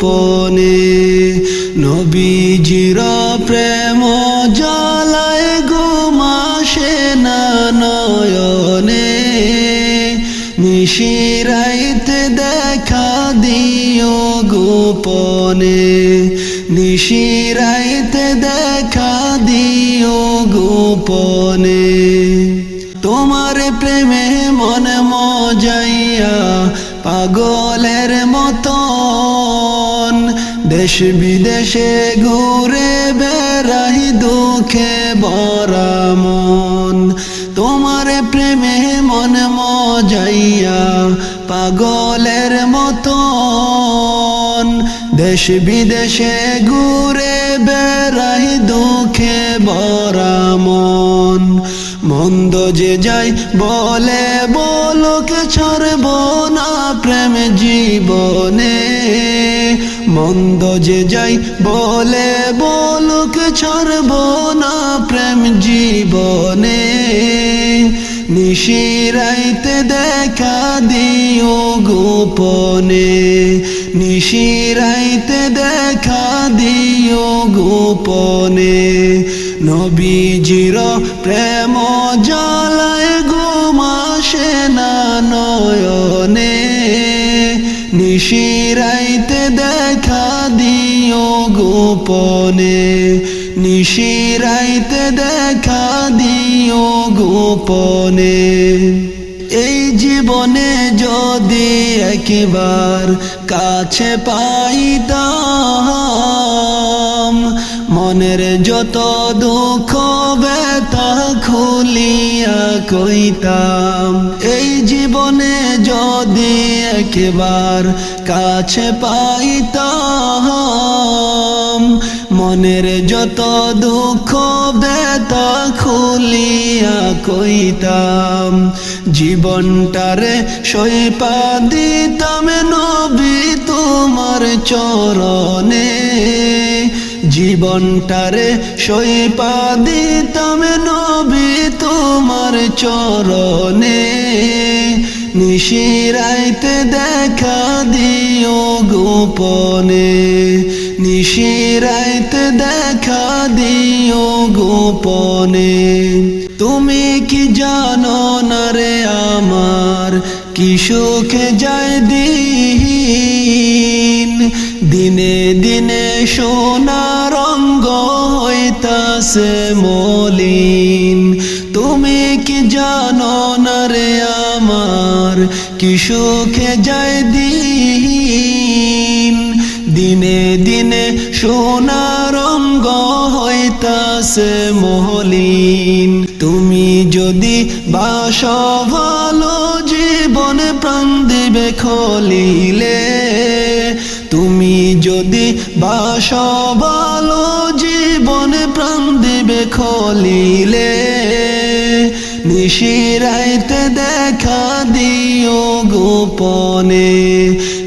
গোপনে নবীজির প্রেম জ্বালায় ঘুমাসে না নয়নে নিশিরাইতে দেখা দিও গোপনে। নিশিরাইতে দেখা দিও গোপনে। তোমার প্রেমে মন মজাইয়া পাগলের দেশ বিদেশে ঘুরে বেড়াই দুঃখে বরা মন। তোমার প্রেমে মন মজাইয়া পাগলের মতন। দেশ বিদেশে ঘুরে বেড়াই দুঃখে বরা মন। মন্দ যে যাই বলে বলকে, ছাড়ব না প্রেম জীবনে। মন্দ যে যাই বলে বলুক, ছাড়ব না প্রেম জীবনে। নিশিরাইতে দেখা দিও গোপনে। নিশিরাইতে দেখা দিও গোপনে। নবীজির প্রেম জ্বালায় ঘুমাসে না নয়নে। নিশিরাইতে গোপনে নিশিরাইতে দেখা দিও গোপনে। এই জীবনে যদি একবার কাছে পাইতাম, মনের যত দুঃখ ব্যথা খুলিয়া কইতাম, এই জীবনে যদি একবার কাছে পাইতাম মনের যত দুঃখ ব্যথা খুলিয়া কইতাম, জীবনটারে সইপা দিতাম নবী তোমার চরণে। জীবনটারে সইপা দিতাম নবী তোমার চরণে। নিশিরাইতে দেখা দিও গোপনে। নিশিরাইতে দেখা দিও গোপনে। তুমি কি জানো না রে আমার? কি সুখে যায় দিন? দিনে দিনে সোনা রঙ্গ হইতাছে মলিন। তুমি কি জানো না রে আমার? কি সুখে যায় দিন? দিনে দিনে সোনা রঙ্গ হইতাছে মহলিন। তুমি যদি বাস ভালো জীবন প্রাণ দিবে খলিলে, তুমি যদি বাস ভালো জীবন প্রাণ দিবে খলিলে, নিশিরাইতে দেখা দিও গোপনে।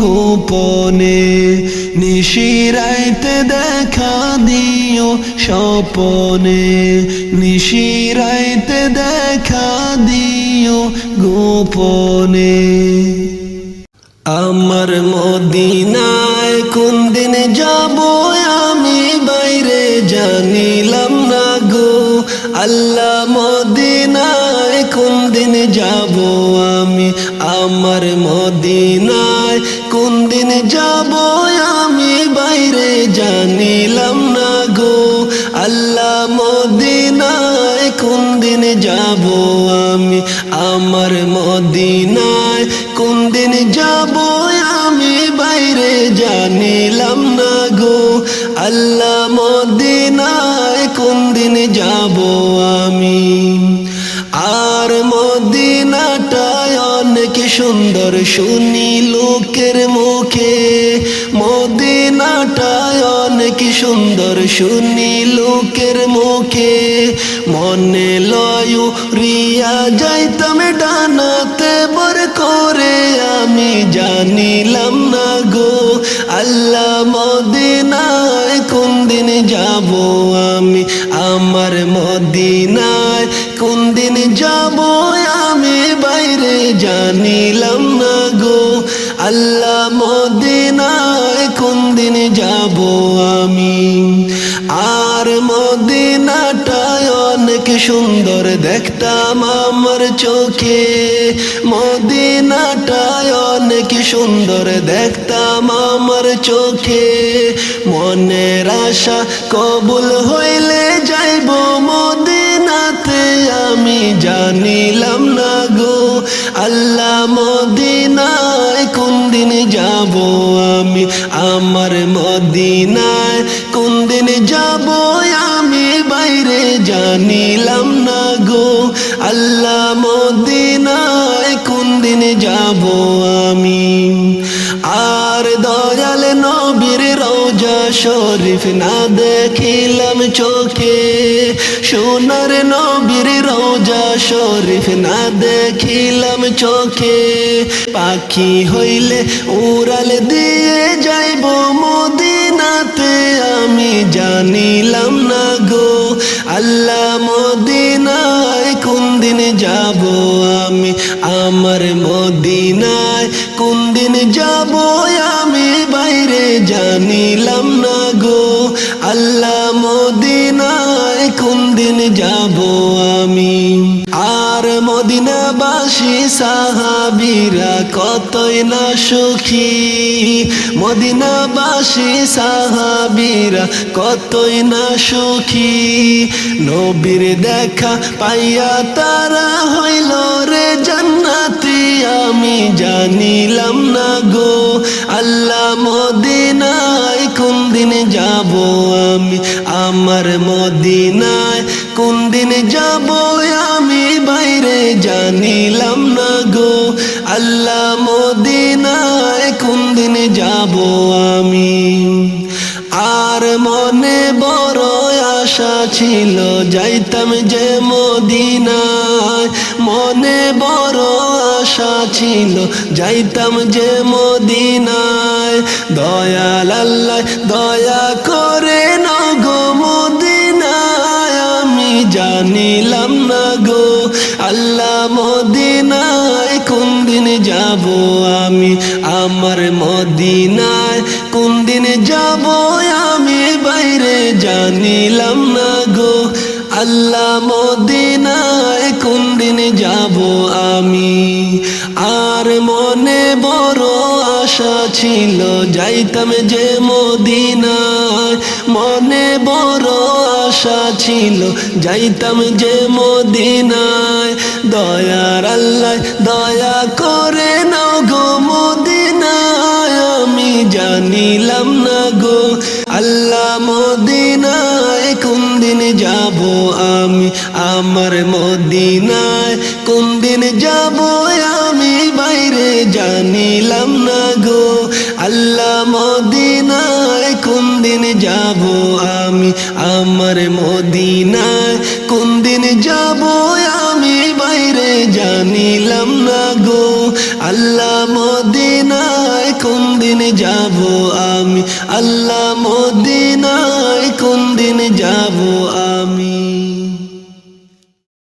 গোপনে নিশিরাইতে দেখা দিও স্বপনে। নিশিরাইতে দেখা দিও গোপনে। আমার মদিনায় কোন দিন যাব আমি বাইরে জানিলাম না গো। আল্লাহ মদিনায় কোন দিন যাব আমি? আমার মদিনায় কোন দিন যাব আমি বাইরে, জানিলাম না গো। আল্লাহ মদিনায় কোন দিন যাব আমি? আমার মদিনায় কোন দিন যাব আমি? বাইরে জানিলাম না গো। আল্লাহ সুন্দর শুনি লোকের মুখে। মদিনাটায় অনেক সুন্দর শুনি লোকের মুখে। মনে লয়ু, রিয়া যাইতাম ডানাতে, বর করে আমি জানিলাম না গো। আল্লাহ মদিনায় কোন দিন যাব আমি? আমার মদিনায় আল্লাহ মদিনায় কোন দিন যাব আমি? আর মদিনাটায় অনেক সুন্দর দেখতাম আমার চোখে। মদিনাটায় অনেক সুন্দর দেখতাম আমার চোখে। মনের আশা কবুল হইলে যাইব মদিনাতে। আমি জানিলাম যাব আমি আমার মদিনায়। কোন দিন যাব আমি বাইরে জানিলাম না গো। আল্লাহ মদিনায় কোন দিন যাব শরীফ না দেখিলাম চোখে। সোনার নবীর রোজা শরীফ না দেখিলাম চোখে। পাখি হইলে উড়াল দিয়ে যাইব মদিনাতে। আমি জানিলাম না গো, আল্লাহ মদিনায় কোন দিন যাব? আমি আমার মদিনায় কোন দিন যাব? জানিলাম না গো আল্লাহ মদিনায় কোন দিন যাব আমি? মদিনাবাসী সাহাবিরা কতই না সুখী। মদিনাবাসী সাহাবিরা কতই না সুখী। নবীর দেখা পাইয়া তারা হইল রে জান্নাতি। আমি জানিলাম না গো, আল্লাহ মদিনায় কোন দিন যাব আমি? আমার মদিনায় কোন দিন যাব আমি? বাইরে জানিলাম না গো, আল্লাহ মদিনায় কোন দিন যাব আমি। আর মনে বড় আশা ছিল, যাইতাম যে মদিনায়। মনে বড় আশা ছিল, যাইতাম যে মদিনায়। দয়াল আল্লাহ, দয়া করে যাব আমি আমার মদিনায়। কোন দিন যাব আমি বাইরে জানিলাম না গো। আল্লাহ মদিনায় কোন দিন যাব আশা ছিল, যাইতাম যে মদিনায়। মনে বড় আশা ছিল, যাইতাম যে মদিনায়। দয়ার আল্লাহ দয়া করে নাও গো মদিনায়। আমি জানিলাম না গো, আল্লাহ মদিনায় কোন দিন যাব আমি? আমার মদিনায় কোন দিন যাব আমি? বাইরে জানিলাম আল্লাহ মদিনায় কোন দিন যাব আমি? আমার মদিনায় কোন দিন যাব আমি? বাইরে জানিলাম না গো। আল্লাহ মদিনায় কোন দিন যাব আমি? আল্লাহ মদিনায় কোন দিন যাব